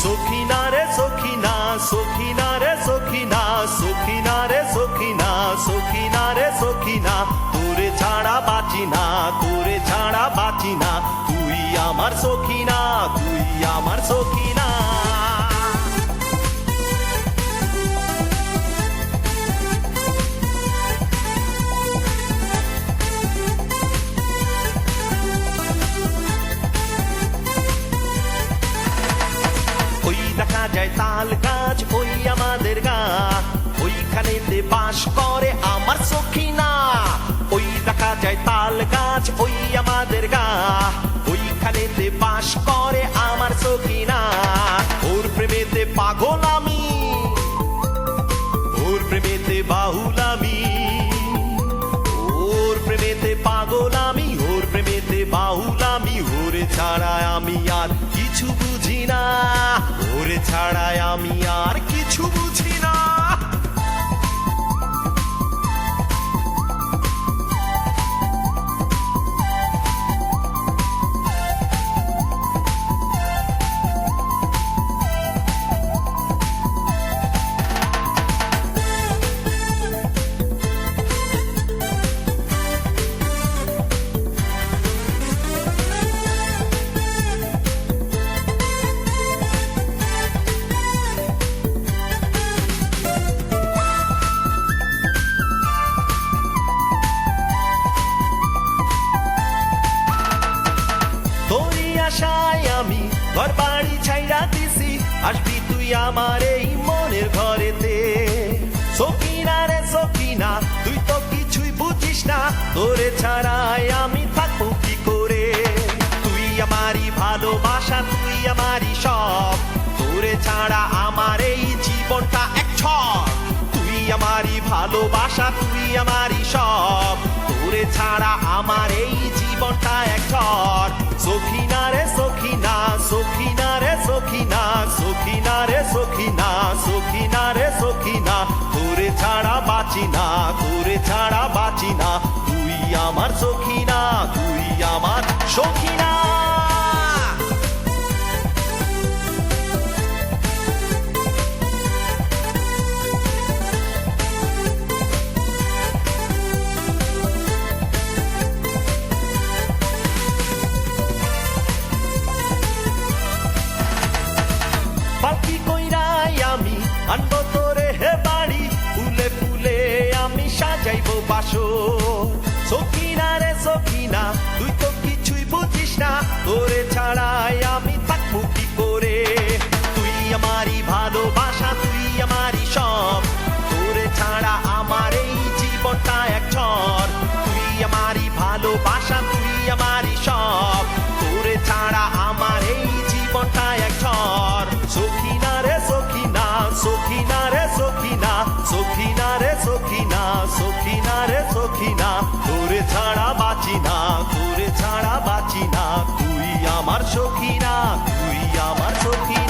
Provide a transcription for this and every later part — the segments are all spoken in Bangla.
সখিনা রে সখিনা সখিনা রে সখিনা সখিনা রে সখিনা সখিনা রে সখিনা তোরে ছাড়া বাঁচি না তোরে ছাড়া বাঁচি না তুই আমার সখিনা তুই আমার সখিনা দেখা যায় তাল গাছ, ওই আমাদের গা। ওইখানেতে বাস করে আমার সখিনা, ওই দেখা যায় তাল গাছ, ওই আমাদের গা। ওইখানেতে বাস করে আমার সখিনা, ওর প্রেমেতে পাগল আমি, ওর প্রেমেতে বাহুল কিছু বুঝি না। ওরে ছাড়ায় আমি আর কিছু বুঝি না। ঘর বাড়ি ছাইরা দিছি, আসবি তুই আমার এই মনের ঘরেতে। সকিনা রে সকিনা, তুই তো কিছুই বুঝিস না, তোরে ছাড়াই আমি থাকব কি করে? তুই আমারই ভালোবাসা, তুই আমারই সব তোরে ছাড়া আমার এই জীবনটা এক ছক। তুই আমারই ভালোবাসা, তুই আমারই সব তোরে ছাড়া আমার এই জীবনটা এক ঝড়। সখিনা রে, সখিনা সখিনা রে, সখিনা সখিনা রে, সখিনা সখিনা রে, সখিনা। তোরে ছাড়া বাঁচি না, তোরে ছাড়া বাঁচি না। তুই আমার সখিনা, তুই আমার সখিনা। আনব তোরে হে বাড়ি ফুলে ফুলে আমি সাজাইবো বাসো সখিনা রে সখিনা তুই সখিনা রে সখিনা তোরে ছাড়া বাঁচি না তোরে ছাড়া বাঁচি না। তুই আমার সখিনা, তুই আমার সখিনা।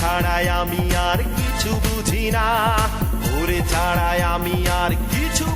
ছাড়াই আমি আর কিছু বুঝি না। ওরে ছাড়াই আমি আর কিছু